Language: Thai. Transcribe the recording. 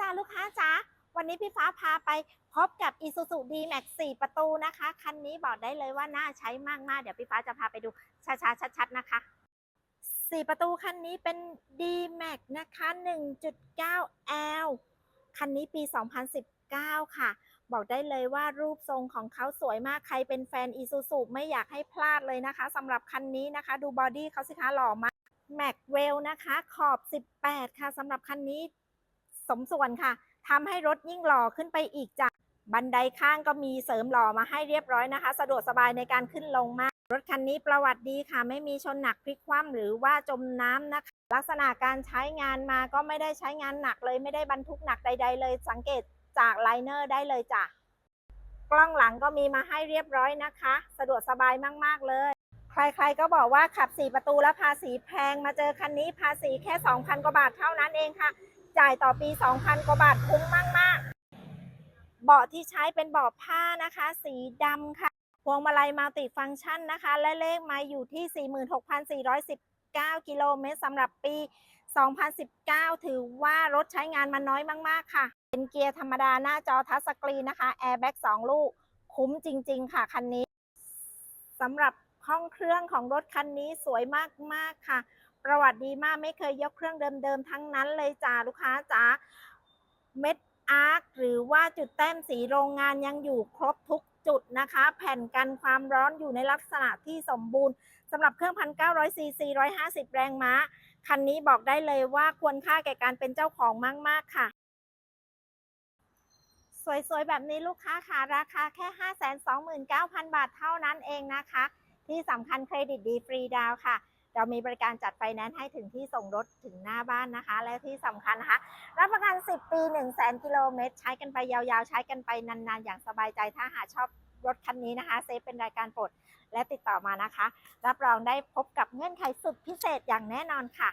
จ้าลูกค้าจ้าวันนี้พี่ฟ้าพาไปพบกับ Isuzu D-Max 4 ประตูนะคะ คันนี้บอกได้เลยว่าน่าใช้มาก ๆ เดี๋ยวพี่ฟ้าจะพาไปดูช้าๆ ชัด ๆ นะคะ 4 ประตูคันนี้เป็น D-Max นะคะ 1.9L คันนี้ปี 2019 ค่ะ บอกได้เลยว่ารูปทรงของเขาสวยมาก ใครเป็นแฟน Isuzu ไม่อยากให้พลาดเลยนะคะสำหรับคันนี้นะคะ ดูบอดี้เขาสิคะหล่อมากแม็กเวลนะคะ ขอบ 18 ค่ะสำหรับคันนี้ สมส่วนค่ะทำให้รถยิ่งหล่อขึ้นไปอีกจ้ะบันไดข้างก็มีเสริมหล่อมาให้เรียบร้อยนะคะ สะดวกสบายในการขึ้นลงมาก รถคันนี้ประวัติดีค่ะ ไม่มีชนหนักพลิกคว่ำหรือว่าจมน้ำนะคะ ลักษณะการใช้งานมาก็ไม่ได้ใช้งานหนักเลย ไม่ได้บรรทุกหนักใด ๆ เลย สังเกตจากไลเนอร์ได้เลยจ้ะกล้องหลังก็มีมาให้เรียบร้อยนะคะ สะดวกสบายมาก ๆ เลย ใครๆก็บอกว่าขับ 4 ประตูแล้วภาษีแพงมาเจอคันนี้ภาษีแค่ 2,000 กว่าบาทเท่านั้นเองค่ะ จ่ายต่อปี 2,000 กว่าบาทคุ้มมากๆ เบาะที่ใช้เป็นเบาะผ้านะคะ สีดำค่ะ พวงมาลัยมัลติฟังก์ชันนะคะ และเลขมาอยู่ที่ 46,419 กิโลเมตรสำหรับปี 2019 ถือว่ารถใช้งานมาน้อยมาก ๆ ค่ะ เป็นเกียร์ธรรมดาหน้าจอทัชสกรีนนะคะแอร์แบ็ก2ลูก คุ้มจริง ๆ ค่ะคันนี้สำหรับ ห้องเครื่องของรถคันนี้สวยมากๆค่ะ ประวัติดีมากไม่เคยยกเครื่องเดิมๆทั้งนั้นเลยจ้าลูกค้าจ๋าเม็ดอาร์คหรือว่าจุดแต้มสีโรงงานยังอยู่ครบทุกจุดนะคะ แผ่นกันความร้อนอยู่ในลักษณะที่สมบูรณ์สำหรับเครื่อง1,900ซีซี150แรงม้า คันนี้บอกได้เลยว่าควรค่าแก่การเป็นเจ้าของมาก ๆ ค่ะ สวย ๆ แบบนี้ลูกค้าค่ะราคาแค่ 529,000 บาทเท่านั้นเองนะคะ ที่สำคัญเครดิตดีฟรีดาวค่ะ เรามีบริการจัดไฟแนนซ์ให้ถึงที่ส่งรถถึงหน้าบ้านนะคะ และที่สำคัญนะคะ รับประกัน 10 ปี 1 0 0 0 0 0กิโลเมตร ใช้กันไปยาวๆ ใช้กันไปนานๆ อย่างสบายใจถ้าหากชอบรถคันนี้นะคะเซฟเป็นรายการโปรดและติดต่อมานะคะ รับรองได้พบกับเงื่อนไขสุดพิเศษอย่างแน่นอนค่ะ